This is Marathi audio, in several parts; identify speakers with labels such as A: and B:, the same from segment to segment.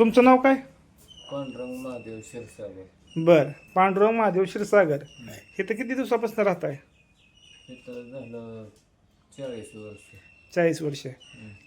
A: तुमचं नाव काय?
B: पांडुरंग महादेव क्षीरसागर.
A: बर पांडुरंग महादेव क्षीरसागर. हे तर किती दिवसापासून राहत आहे
B: इथं झालं चाळीस वर्ष.
A: चाळीस वर्ष.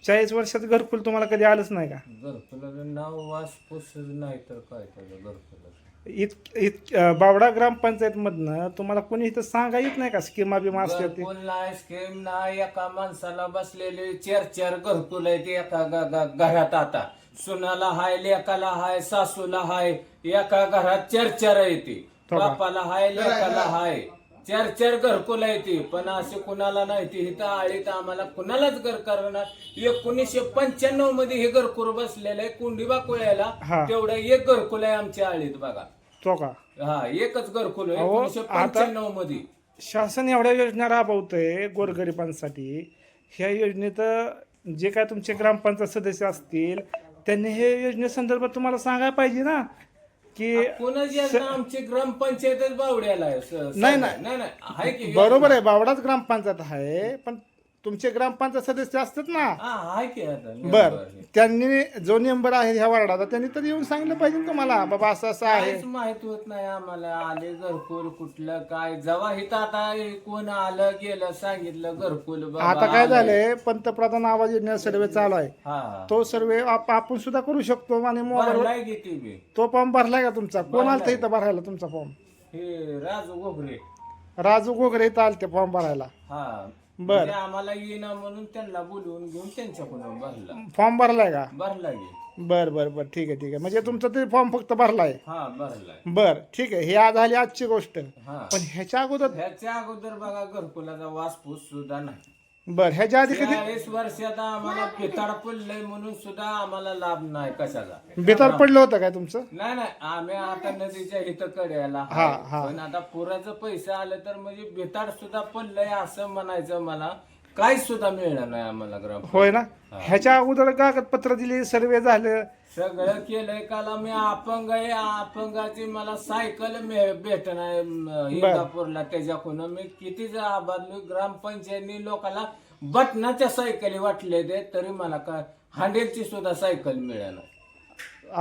A: चाळीस वर्षात घरकुल तुम्हाला कधी आलंच नाही का?
B: घरकुलाचं नाव वास नाही तर काय त्याचं घरकुलाचं?
A: इत इत अं, बावडा ग्रामपंचायतमधनं तुम्हाला कोणी इथं सांगा येत नाही का? स्कीमा बिमा ते.
B: घरकुल नाही स्कीम नाही. एका माणसाला बसलेले चार चार घरकुल आहेत एका ग- ग- घरात आता. सुनाला हाय लेकाला हाय सासूला हाय एका घरात चार चार आहे ती
A: हो का?
B: बापाला हाय लेकाला हाय. चार चार घरकुल आहे ती पण असे कुणाला नाही ती इथं आळीत आम्हाला कुणालाच घर करणार. एकोणीसशे पंच्याण्णवमध्ये हे घरकुल बसलेलं आहे कुंडीबा कुळ्याला
A: हा.
B: तेवढं एक घरकुल आहे आमच्या आळीत बघा.
A: तो का?
B: हा एकच घरकुल आहे
A: अहो,
B: एकोणीसशे
A: आता-
B: पंच्याण्णवमध्ये.
A: शासन एवढ्या योजना राबवतंय गोरगरिबांसाठी. ह्या योजनेत जे काय तुमचे ग्रामपंचायत सदस्य असतील त्यांनी हे योजनेसंदर्भात तुम्हाला सांगायला पाहिजे ना की
B: कोणाची योजना आमची ग्रामपंचायतच बावड्याला आहे स-
A: नाही,
B: नाही. नाही आहे की
A: बरोबर आहे बावडाच ग्रामपंचायत आहे पण तुमचे ग्रामपंचायत सदस्य असतात ना?
B: हा आहे की आता
A: बर. त्यांनी जो मेंबर आहे ह्या वार्डाचा त्यांनी तर येऊन सांगितलं पाहिजे ना तुम्हाला बाबा असं असं आहे.
B: काहीच माहीत होत नाही आम्हाला आले घरकुल कुठलं काय जेव्हा इथं आता हे कोण आलं गेलं सांगितलं घरकुल बाबा
A: आता काय
B: आलंय.
A: झालंय पंतप्रधान आवाज योजना सर्वे चालू आहे.
B: हा. हा.
A: तो सर्वे आप- आपण सुद्धा करू शकतो आणि मोबाईल
B: भरलाय की ती बी.
A: तो फॉर्म भरलाय का तुमचा? कोण आलता. इथं भरायला तुमचा फॉर्म?
B: हे राजू घोगरे.
A: राजू गोगरे इथं आलते फॉर्म भरायला.
B: हा.
A: बर.
B: म्हणजे आम्हाला येईना म्हणून त्यांना बोलवून घेऊन त्यांच्याकडून भरला.
A: फॉर्म भरलाय का?
B: भरला की.
A: बर बर बर. ठीक आहे ठीक आहे. म्हणजे तुमचा ते फॉर्म फक्त भरलाय.
B: हा भरलाय.
A: बर ठीक आहे. हे आज झाली आजची गोष्ट. पण ह्याच्या अगोदर
B: ह्याच्या अगोदर बघा घरकुलाचा वासपूस सुद्धा नाही.
A: बर ह्याच्या आधी कधी
B: चाळीस वर्षात आम्हाला पिताड पडलंय म्हणून सुद्धा आम्हाला लाभ नाही कशाचा
A: बेतार पडलं होतं काय तुमचं
B: नाही नाही आम्ही आता नदीच्या इथं कड्याला
A: हा,
B: आहे.
A: हा.
B: पण आता पुराचं पैसे आलं तर म्हणजे बेताड सुद्धा पडलंय असं म्हणायचं मला काहीच सुद्धा मिळणार नाही आम्हाला ग्राम
A: होय ना? ह्याच्या अगोदर कागदपत्र दिली सर्वे झालं.
B: सगळं केलंय काल मी अपंग आहे अपंगाची मला सायकल भेटणार इंदापूरला त्याच्याकडून. मी कितीच आबादलो ग्रामपंचायतनी लोकांना बटनाच्या सायकली वाटले ते तरी मला का हांडेलची सुद्धा सायकल मिळेना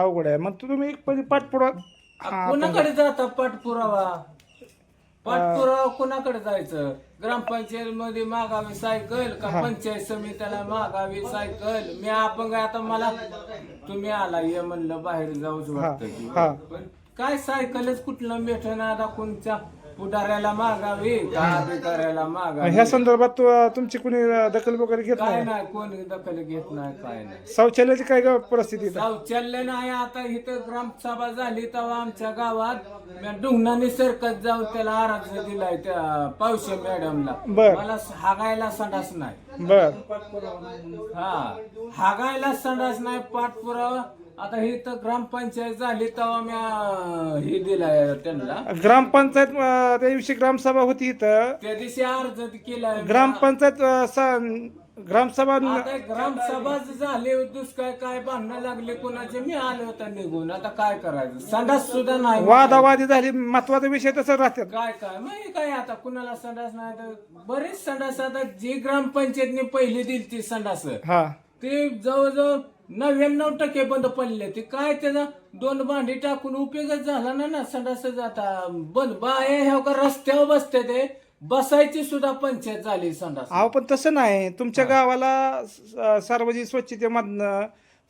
A: अवघड आहे. मग तुम्ही एक पहिले पाठपुरावा
B: कुणाकडे जाता पाठपुरावा? पाठपुरावा कुणाकडे जायचं? ग्रामपंचायत मध्ये मागावी सायकल का पंचायत समितीला मागावी सायकल? मी आहे, आता मला तुम्ही आला ये म्हणलं बाहेर जाऊच वाटतं पण काय सायकलच कुठलं आता कोणच्या पुढाऱ्याला मागावी का अधिकाऱ्याला मागावी.
A: ह्या संदर्भात तु- तुमची कुणी दखल वगैरे घेत
B: काय
A: नाही?
B: नाही कोणी दखल घेत नाही काय नाही.
A: शौचालयाची काय ग परिस्थिती?
B: शौचालय नाही आता इथं ग्रामसभा झाली तेव्हा आमच्या गावात मी डुंगणाने सरकत जाऊन त्याला अर्ज दिलाय त्या पावशे मॅडमला.
A: बर.
B: मला हागायला संडास नाही.
A: बर.
B: हा हागायला संडास नाही पाठपुरावा आता ही तर ग्रामपंचायत झाली तेव्हा मी हे दिलाय त्यांना.
A: ग्रामपंचायत अं, त्या दिवशी ग्रामसभा होती इथं.
B: त्या दिवशी अर्ज केलाय
A: ग्रामपंचायत अं, स- ग्रामसभा
B: आता ग्रामसभा झाली दुष्काळ काय भांडणं लागले कोणाचे? मी आले होता निघून. आता काय करायचं? संडास सुद्धा नाही
A: वादावादी झाली महत्त्वाचा विषय तसं राहतात.
B: काय काय? माहिती काय आता? कुणाला संडास नाही? तर बरेच संडास आता जी ग्रामपंचायतने पहिली दिली ती संडास.
A: हा.
B: ते जवळजवळ नव्याण्णव टक्के बंद पडले ते. काय त्याचा दोन भांडी टाकून उपयोगच झाला ना ना. संडास आता बंद. बाय ह्या का रस्त्यावर बसते ते. बसायची सुद्धा पंचायत झाली संडास
A: अहो पण तसं नाही. तुमच्या गावाला स- सार्वजनिक स्वच्छतेमधनं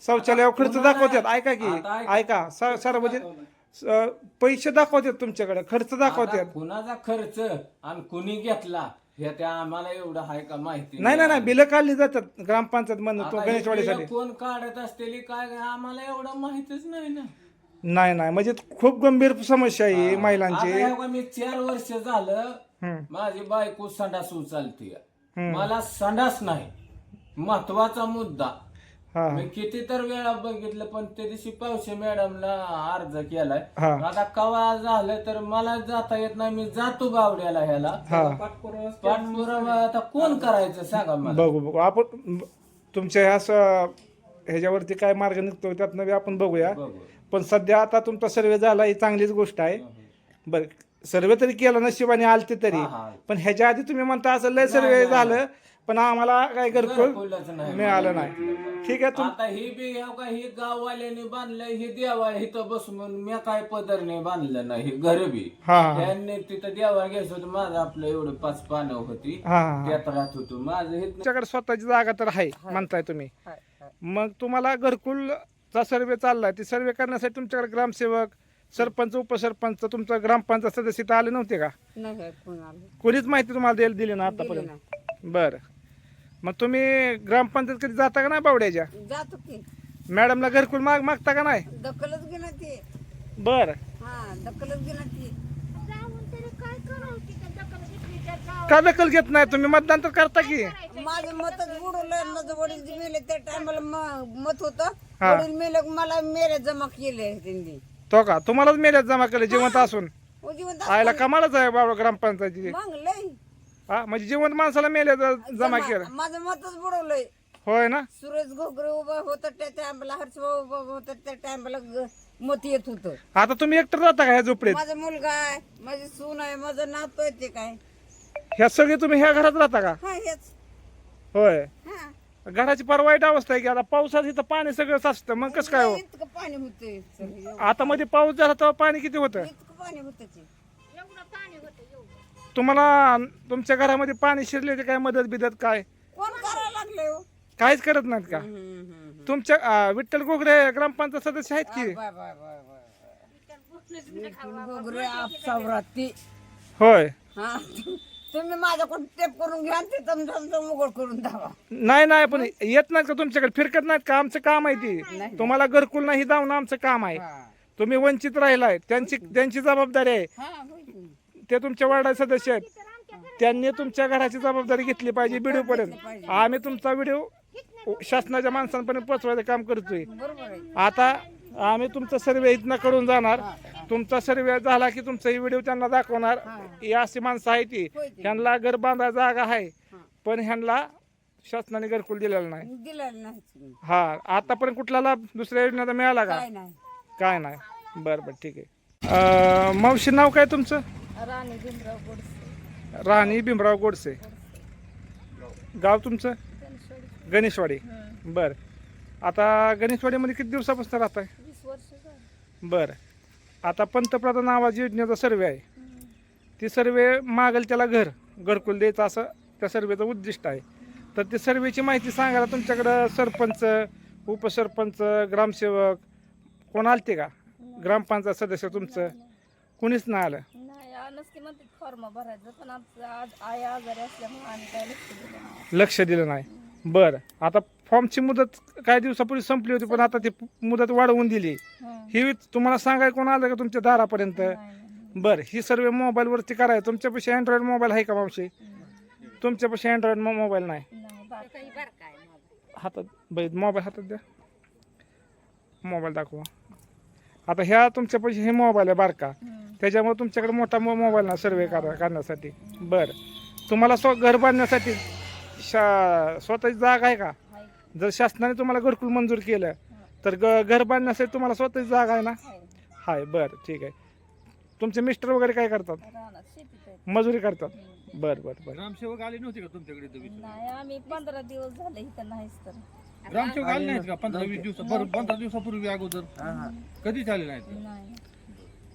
A: शौचालयावर खर्च दाखवतात. ऐका की.
B: आता ऐक-
A: ऐका. सा- सार्वजनिक स- पैसे दाखवतात तुमच्याकडे. खर्च
B: आता
A: दाखवतात.
B: कुणाचा खर्च आणि कुणी घेतला? हे त्या आम्हाला एवढं आहे का माहिती
A: नाही नाही नाही. बिलं काढली जातात ग्रामपंचायत मधनं तो
B: आता हे
A: गणेशवाडीसाठी.
B: कोण काढत असलेली काय आम्हाला एवढं माहितच नाही ना.
A: नाही नाही म्हणजे खूप गंभीर समस्या आहे
B: आता
A: महिलांची.
B: हे बघा, मी चार वर्ष झालं
A: हम्म.
B: माझी बायको संडास उचलते मला संडास नाही. महत्त्वाचा मुद्दा.
A: हा.
B: मी किती तर वेळा बघितलं पण त्या दिवशी पावशे मॅडमला अर्ज केलाय.
A: हा.
B: आता कवा झालं तर मला जाता येत नाही मी जातो बावड्याला ह्याला.
A: हा.
B: पाठपुरावा आता कोण करायचं सांगा मला.
A: बघू बघू. आपण तुमच्या ह्या स- ह्याच्यावरती काय मार्ग निघतो त्यातनं बी आपण बघूया.
B: बघू.
A: पण सध्या आता तुमचा सर्वे झाला ही चांगलीच गोष्ट आहे. बरं सर्वे तरी केला नशिबाने आलते तरी.
B: हा, हा.
A: पण ह्याच्या आधी तुम्ही म्हणता असं लय सर्वे झालं पण आम्हाला काय घरकुल
B: नाही
A: मिळालं नाही. ठीक आहे तुम
B: आता ही बी ह्या का ही गाववाल्याने बांधलं ही देवा इथं बस म्हणून मी काय पदरने बांधलं नाही ही घर बी.
A: हा. हा
B: त्यांनी तिथं देवा घ्यायचं होतं माझं आपलं एवढं पाच पानं होती.
A: हा. हा
B: त्यात राहत होतो. माझं हे
A: तुमच्याकडे स्वतःची जागा तर आहे म्हणताय तुम्ही. मग तुम्हाला घरकुलचा सर्वे चाललाय ती सर्वे करण्यासाठी तुमच्याकडे ग्रामसेवक सरपंच उपसरपंच तुमचं ग्रामपंचायत सदस्य इथं आले नव्हते का?
C: नाही कोणाला
A: कोणीच माहिती तुम्हाला द्यायला दिली ना आतापर्यंत? बरं. मग तुम्ही ग्रामपंचायत कधी जाता का नाही बावड्याच्या?
C: जातो की.
A: मॅडमला घरकुल माग मागता का नाही?
C: दखलच घे ना ती.
A: बरं.
C: हा दखलच ती.
A: का दखल घेत नाही? तुम्ही मतदान तर करता की.
C: माझं मतच बुडवलं माझं वडील जे मेले त्या टायमाला मत होतं.
A: हा.
C: वडील मेले मला मेरे जमा केले त्यांनी.
A: तो का? तुम्हालाच मेल्यात जमा केलं जिवंत असून.
C: ओ जिवंत
A: आयला कमालच आहे बाबा ग्रामपंचायतीची.
C: मग लय
A: हा म्हणजे जिवंत माणसाला मेल्या जमा केलं.
C: माझं मतच बुडवलंय.
A: होय ना?
C: सुरेश घोगरे उभा होता त्या टायमाला हर्षभाऊ उभा होता त्या टायमाला मत येत होतं.
A: आता तुम्ही एकटं राहता का ह्या झोपडीत?
C: माझा मुलगा आहे माझी सून आहे माझं नातू आहे ते काय.
A: ह्या सगळे तुम्ही ह्या घरात राहता का?
C: हा हेच.
A: होय.
C: हा.
A: घराची फार वाईट अवस्था आहे की आता पावसात इथं पाणी सगळं साचतं मग कसं काय हो?
C: इतकं पाणी एवढं
A: आता मध्ये पाऊस झाला तेव्हा पाणी किती होतं?
C: पाणी होतं ते.
A: तुम्हाला तुमच्या घरामध्ये पाणी शिरले काय मदत बिदत काय?
C: कोण करायला लागले हो?
A: काहीच करत नाहीत का? तुमच्या विठ्ठल गोगरे ग्रामपंचायत सदस्य आहेत की?
C: Bye bye bye bye Gogre आपसावराती
A: होय.
C: हा तुम्ही माझ्याकडून टेप करून घ्या आणि ते तुमचं तुमचं उघड करून द्यावा
A: नाही नाही पण येत नाहीत का तुमच्याकडे? फिरकत नाहीत का? आमचं काम आहे ती. तुम्हाला घरकुल नाही जाऊन आमचं काम आहे. तुम्ही वंचित राहिलाय. त्यांची त्यांची जबाबदारी आहे.
C: हा.
A: ते तुमच्या वार्डाचे सदस्य आहेत. त्यांनी तुमच्या घराची जबाबदारी घेतली पाहिजे व्हिडिओ पर्यंत आम्ही तुमचा व्हिडिओ शासनाच्या माणसांपर्यंत पोहोचवायचं काम करतोय. आता आम्ही तुमचा सर्वे इथनं करून जाणार. तुमचा सर्वे झाला की तुमचा व्हिडिओ त्यांना दाखवणार. ही अशी माणसं आहे ती. ह्यांना घर बांधा जागा आहे पण ह्यांना शासनाने घरकुल दिलेलं नाही.
C: दिलेलं नाही तुम्ही.
A: हा आतापर्यंत कुठला लाभ दुसऱ्या योजनेचा मिळाला का?
C: काय नाही.
A: बरं बरं ठीक आहे. मावशी नाव काय तुमचं?
C: राणी भीमराव गोडसे.
A: राणी भीमराव गोडसे. गाव तुमचं? गणेशवाडी. बर. आता गणेशवाडीमध्ये किती दिवसापासून राहत आहे
C: वीस वर्ष
A: बरं. आता पंतप्रधान आवाज योजनेचा सर्वे आहे. ती सर्वे मागेल त्याला घर. घरकुल द्यायचं असं त्या सर्वेचं उद्दिष्ट आहे. तर ते सर्वेची माहिती सांगायला तुमच्याकडं सरपंच उपसरपंच ग्रामसेवक कोण आलते का? ग्रामपंचायत सदस्य तुमचं. कुणीच नाही आलं.
D: की म्हणते फॉर्म भरायचं पण आमचं आज आई आजारी असल्यामुळे आम्ही काय लक्ष दिलं नाही.
A: लक्ष दिलं नाही. बरं. आता फॉर्मची मुदत काही दिवसापूर्वी संपली होती पण आता ती मुदत वाढवून दिली.
D: हं.
A: ही तुम्हाला सांगाय कोण आलं का तुमच्या दारापर्यंत?
D: नाही, नाही.
A: बरं. ही सर्व मोबाईलवरती करायचं. तुमच्यापाशी अँड्रॉइड मोबाईल आहे का मावशी? तुमच्यापाशी अँड्रॉइड मोबाईल नाही.
D: नाही बाकी
A: हातात बाई मोबाईल हातात द्या. मोबाईल दाखवा. आता ह्या तुमच्यापाशी हे मोबाईल आहे बारका.
D: हं.
A: त्याच्यामुळे तुमच्याकडे मोठा मो मोबाईल ना सर्वे करा करण्यासाठी. बरं. तुम्हाला स्व घर बांधण्यासाठी शा स्वतःची जागा आहे का? जर शासनाने तुम्हाला घरकुल मंजूर केलं तर ग घर बांधण्यासाठी तुम्हाला स्वतःची जागा आहे ना?
D: हाय.
A: बरं ठीक आहे. तुमचे मिस्टर वगैरे काय करतात. मजुरी करतात. बरं बरं बरं.
E: ग्रामसेवक आले नव्हते का तुमच्याकडे?
D: नाही आम्ही पंधरा दिवस झाले इथं नाहीच तर.
E: ग्रामसेवक आले नाहीत का? पंधरा वीस दिवस पंधरा दिवसापूर्वी अगोदर. कधीच आले नाहीत?
D: नाही.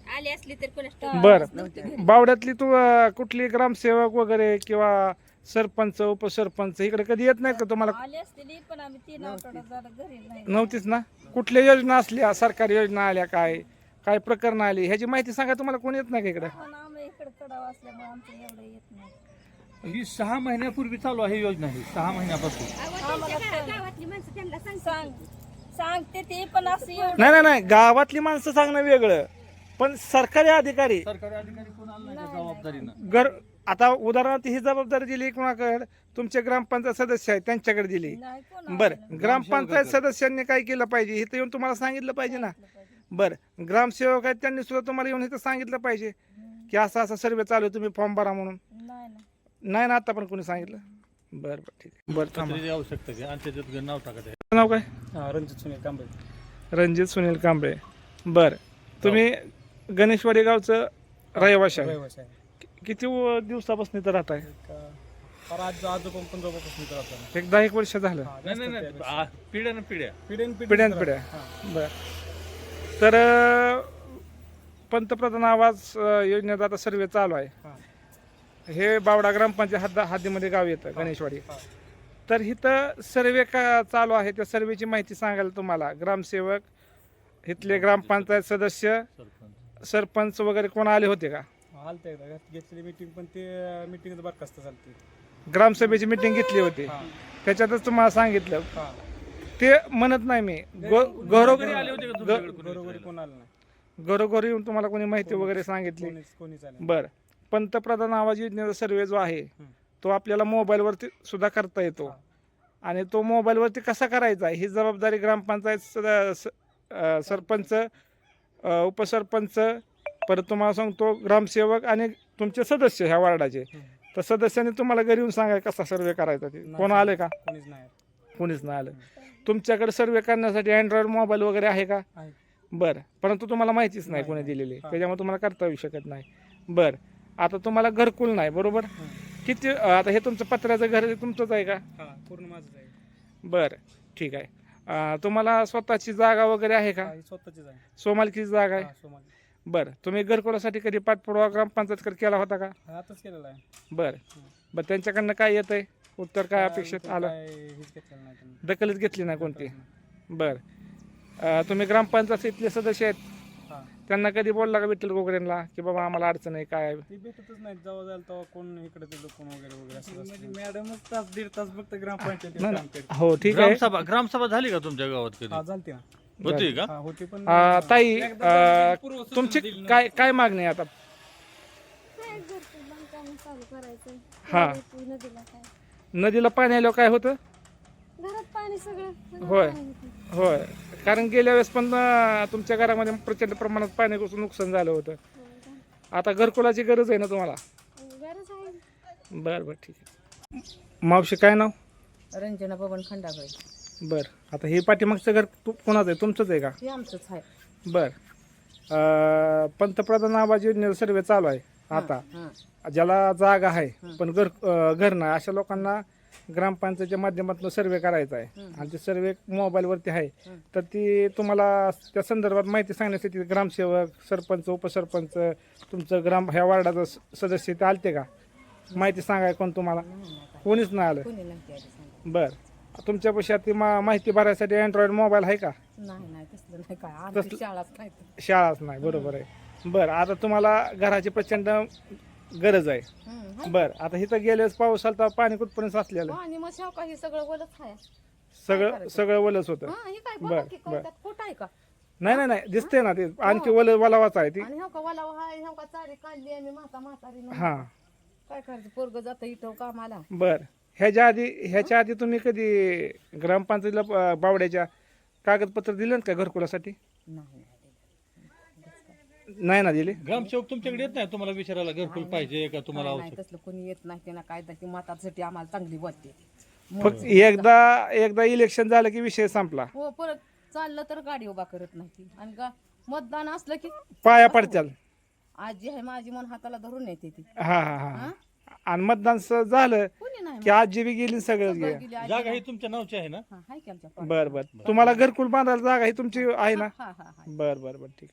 F: आली असली तर कोणाच
A: बरं. बावड्यातली तू अं, कुठली ग्रामसेवक वगैरे किंवा सरपंच उपसरपंच इकडे कधी येत नाहीत का तुम्हाला?
D: आली असलेली पण आम्ही तीन आठवड्यात झालं घरी नाही.
A: नव्हतीच ना? कुठल्या योजना असल्या सरकारी योजना आल्या काय? काय प्रकरण आली? ह्याची माहिती सांगा तुम्हाला कोणी येत नाही का इकडे?
D: पण आम्ही इकडे कडाव असल्यामुळे आमचं एवढं येत नाही.
E: ही सहा महिन्यापूर्वी चालू आहे ही योजना ही सहा महिन्यापासून.
F: गावातली माणसं त्यांना सांग
D: सांग. सांगते ते पण असं एवढं
A: नाही नाही नाही. गावातली माणसं सांगणं वेगळं. पण सरकारी अधिकारी
E: सरकारी अधिकारी कोण आला नाही त्या जबाबदारीनं?
A: घर आता उदाहरणार्थ ही जबाबदारी दिली कोणाकडे तुमचे ग्रामपंचायत सदस्य आहेत त्यांच्याकडे दिली.
D: नाही कोण
A: बर ग्रामपंचायत सदस्यांनी काय केलं पाहिजे इथं येऊन तुम्हाला सांगितलं पाहिजे ना. बर ग्रामसेवक आहेत त्यांनी सुद्धा तुम्हाला येऊन इथं सांगितलं पाहिजे. की असा असा सर्वे चालू आहे तुम्ही फॉर्म भरा म्हणून.
D: नाही ना
A: नाही ना आता पण कोणी सांगितलं? बरं बरं ठीक आहे. बरं थांबा.
E: पत्रिकेची आवश्यकता आहे. आणि त्याच्यात नाव टाकत आहे
A: नाव काय?
G: रणजित सुनील कांबळे.
A: रणजित सुनील कांबळे. बर तुम्ही गणेशवाडी गावचं रहिवाशी आहे.
G: रहिवासी आहे.
A: कि- किती व- दिवसापासून इथं राहत आहे
G: एक, अं, फार आज आजोबा पंधरापासून इथं राहतात
A: एक दहा एक वर्ष झालं.
E: नाही नाही नाही आ, पिढ्या ना पिढ्या.
G: पिढ्यान
A: पिढ्यान पिढ्या. बर. तर अं, पंतप्रधान आवाज अं, योजनेचा आता सर्वे चालू आहे. हे. बावडा ग्रामपंचायत हद्द हद्दीमध्ये गाव येतं गणेशवाडी. तर इथं सर्वे का चालू आहे? त्या सर्वेची माहिती सांगायला तुम्हाला. ग्रामसेवक इथले ग्रामपंचायत सदस्य सरपंच. वगैरे कोण आले होते का?
G: आलते एकदा. घेतलेली मिटिंग पण ते मिटिंग बरखास्त चालते
A: ग्रामसभेची मिटिंग घेतली होती.
G: हा.
A: त्याच्यातच तुम्हाला सांगितलं.
G: हा.
A: ते म्हणत नाही मी. घरोघरी
E: घरोघरी आले होते का तुमच्याकडे कोणी?
G: बरोबर
E: विचारायला?
G: कोण आलं नाही.
A: घरोघरी येऊन तुम्हाला कोणी माहिती वगैरे सांगितली?
G: कोणीच कोणीच आलं नाही.
A: बर. पंतप्रधान आवाज योजनेचा सर्वे जो आहे तो आपल्याला मोबाईलवरती सुद्धा करता येतो. आणि तो मोबाईलवरती कसा करायचा ही जबाबदारी ग्रामपंचायत सद- स- अं, सरपंच उपसरपंच परत तुम्हाला सांगतो ग्रामसेवक आणि तुमचे सदस्य ह्या वार्डाचे. तर सदस्यांनी तुम्हाला घरी येऊन सांगा कसा सर्वे करायचा ते. कोण आले का?
G: कोणीच नाही
A: कोणीच नाही आलं. तुमच्याकडे सर्वे करण्यासाठी अँड्रॉइड मोबाईल वगैरे आहे का. बरं. परंतु तुम्हाला माहितीच नाही कोणी दिलेली. त्याच्यामुळे तुम्हाला करता येऊ शकत नाही. बरं. आता तुम्हाला घरकुल नाही बरोबर? किती आता हे तुमचं पत्र्याचं घर तुमचंच आहे का?
G: पूर्ण माझंच आहे.
A: बरं. ठीक आहे. अं, तुम्हाला स्वतःची जागा वगैरे आहे का?
G: हा, ही स्वतःचीच आहे
A: सोमालकीची जागा आहे?
G: हा, सोमाली
A: बरं. तुम्ही घरकुलासाठी कधी पाठपुरावा ग्रामपंचायतकडे केला होता का?
G: हा, आताच केलेला आहे.
A: बरं. बरं त्यांच्याकडनं काय येत आहे उत्तर काय अपेक्षित
G: काय
A: आलं?
G: हेच घेतलेलं नाही त्यांनी.
A: दखलच घेतली नाही कोणती? बरं. अं, तुम्ही ग्रामपंचायत इथले सदस्य आहेत.
G: हा
A: त्यांना कधी बोलला का विठ्ठल गोगरेंना की बाबा आम्हाला अडचण आहे काय आहे?
G: ती भेटतच नाही जेव्हा जायला तेव्हा कोण इकडे तिकडे कोण वगैरे वगैरे असं मॅडमच तास दीड तास फक्त ग्रामपंचायत
A: नाही, नाही. हो ठीक आहे.
E: ग्रामसभा ग्रामसभा झाली का तुमच्या गावात कधी?
G: हा ना.
E: होती का?
G: हा होती पण
A: अं, ताई अं, तुमची. काय काय मागणी आहे आता?
D: काय घरकुल बांधकाम चालू करायचं
A: हा.
D: नदीला काय?
A: नदीला पाणी आल्यावर काय होतं?
D: घरात पाणी सगळं. सगळं
A: होय.
D: पाणी होतं.
A: होय. कारण गेल्या वेळेस पण अं, तुमच्या घरामध्ये प्रचंड प्रमाणात पाण्याचं नुकसान झालं होतं.
D: हो?
A: आता घरकुलाची गरज आहे ना तुम्हाला?
D: गरज आहे.
A: बरं बरं ठीक आहे. मावशी काय नाव?
C: रंजना बबन खंडागळे
A: बरं आता हे पाठीमागचं घर तू कोणाचं आहे? तुमचंच आहे का?
C: हे आमचंच आहे.
A: बरं. अं, पंतप्रधान आवाज योजनेचा सर्वे चालू आहे आता.
C: हा
A: ज्याला जागा आहे पण घर अं, घर नाही. अशा लोकांना ग्रामपंचायतच्या माध्यमातून सर्वे करायचा आहे. आणि ते सर्वे मोबाईलवरती आहे तर ती तुम्हाला त्या संदर्भात माहिती सांगण्यासाठी ग्रामसेवक सरपंच उपसरपंच तुमचं ग्राम ह्या वार्डाचं सदस्य ते आलते का? माहिती सांगाय कोण तुम्हाला? कोणीच नाही आलं. बरं. तुमच्यापाशी आता ती मा माहिती भरायसाठी अँड्रॉइड मोबाईल आहे का.
C: शाळाच नाही.
A: बरोबर आहे. बरं आता तुम्हाला घराची प्रचंड गरज आहे.
C: हम्म, हाय.
A: बरं आता इथं गेल्यास पाऊस आला तर पाणी कुठपर्यंत साचलेलं?
C: आणि मग सगळं बोलत आहे.
A: सगळं? सगळं वलच होतं.
C: हा हे काय
A: बर,
C: की
A: बर.
C: खोट आहे का?
A: नाही नाही नाही दिसते ना ते. आणखी वल वलावाच आहे ती.
C: आणि हो का वाला हाय का चारी काढली आम्ही म्हाता म्हातारी काय करायचं? पोरग जातं इथं कामाला.
A: बर. ह्याच्या आधी ह्याच्या आधी तुम्ही कधी ग्रामपंचायतीला अं, बावड्याच्या कागदपत्र दिले का घरकुलासाठी?
C: नाही. नाही
A: नाही ना दिले?
E: ग्रामसेवक तुमच्याकडे येत नाही? तुम्हाला विचारायला घरकुल पाहिजे का तुम्हाला
C: नाही, तसलं कोणी येत नाही त्यांना काय ती म्हातासाठी आम्हाला चांगली बोलते.
A: फक्त एकदा एकदा इलेक्शन झालं की विषय संपला.
C: हो परत चाललं तर गाडी उभा करत नाही ती. आणि गा मतदान असलं की
A: पाया पडत्याल.
C: आजी आहे माझी मन हाताला धरून येते ती.
A: हा हा हा. आणि मतदान स- झालं
C: कोणी नाही
A: की आजी बी गेली सगळंच
C: सगळं
A: गेलं.
C: गेली आजी
E: जागा ही तुमच्या नावची आहे ना?
C: हा की आमच्या
A: बर बर. तुम्हाला घरकुल बांधायला जागा ही तुमची आहे ना?
C: हा हा हा
A: बर बर बर. ठीक